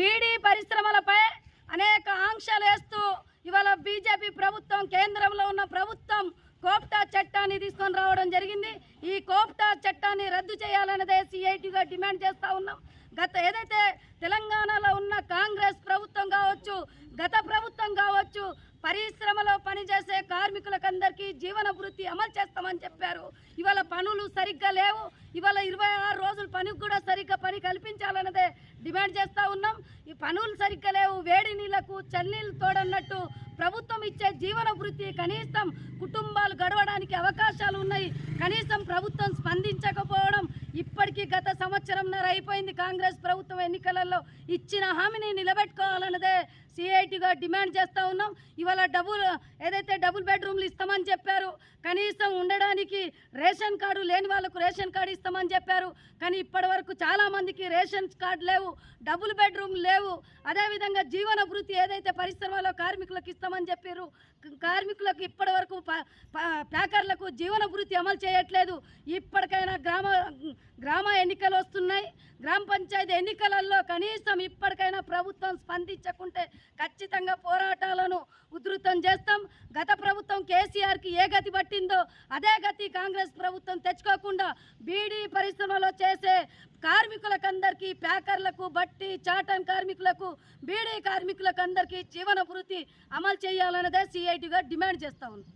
బీడీ పరిశ్రమలపై అనేక ఆంక్షలు వేస్తూ ఇవాళ బీజేపీ ప్రభుత్వం కేంద్రంలో ఉన్న ప్రభుత్వం కోప్టా చట్టాన్ని తీసుకొని రావడం జరిగింది. ఈ కోప్టా చట్టాన్ని రద్దు చేయాలన్నదే సిఐటిగా డిమాండ్ చేస్తూ ఉన్నాం. గత ఏదైతే తెలంగాణలో ఉన్న కాంగ్రెస్ ప్రభుత్వం కావచ్చు గత ప్రభుత్వం కావచ్చు పరిశ్రమలో పనిచేసే కార్మికులకందరికీ జీవన వృత్తి అమలు చేస్తామని చెప్పారు. ఇవాళ పనులు సరిగ్గా లేవు. ఇవాళ ఇరవై ఆరు రోజులు పనికి కూడా సరిగ్గా పని కల్పించాలన్నదే డిమాండ్ చేస్తూ ఉన్నాం. ఈ పనులు సరిగ్గా లేవు. వేడి నీళ్ళకు చల్లీళ్ళు తోడన్నట్టు ప్రభుత్వం ఇచ్చే జీవన వృత్తి కనీసం కుటుంబాలు గడవడానికి అవకాశాలు ఉన్నాయి. కనీసం ప్రభుత్వం స్పందించకపోవడం ఇప్పటికీ గత సంవత్సరంన్నర అయిపోయింది. కాంగ్రెస్ ప్రభుత్వం ఎన్నికలలో ఇచ్చిన హామీని నిలబెట్టుకోవాలన్నదే సిఐటిగా డిమాండ్ చేస్తూ ఉన్నాం. ఇవాళ డబుల్ ఏదైతే డబుల్ బెడ్రూమ్లు ఇస్తామని చెప్పారు కనీసం ఉండడానికి రేషన్ కార్డు లేని వాళ్ళకు రేషన్ కార్డు ఇస్తామని చెప్పారు. కానీ ఇప్పటి వరకు చాలామందికి రేషన్ కార్డు లేవు డబుల్ బెడ్రూమ్ లేవు. అదేవిధంగా జీవన వృత్తి ఏదైతే పరిశ్రమలో కార్మికులకు ఇస్తామని చెప్పారు కార్మికులకు ఇప్పటి వరకు ప- ప- ప్యాకర్లకు జీవన వృత్తి అమలు చేయట్లేదు. ఇప్పటికైనా గ్రామ గ్రామ ఎన్నికలు వస్తున్నాయి. గ్రామ పంచాయతీ ఎన్నికలలో కనీసం ఇప్పటికైనా ప్రభుత్వం స్పందించకుంటే ఖచ్చితంగా పోరాటాలను ఉధృతం చేస్తాం. గత ప్రభుత్వం కేసీఆర్కి ఏ గతి పట్టిందో అదే గతి కాంగ్రెస్ ప్రభుత్వం తెచ్చుకోకుండా బీడీ పరిశ్రమలో చేసే కార్మికులకందరికీ ప్యాకర్లకు బట్టి చాటన్ కార్మికులకు బీడీ కార్మికులకు అందరికీ జీవన వృత్తి అమలు చేయాలన్నదే సిఐటిగా డిమాండ్ చేస్తా ఉంది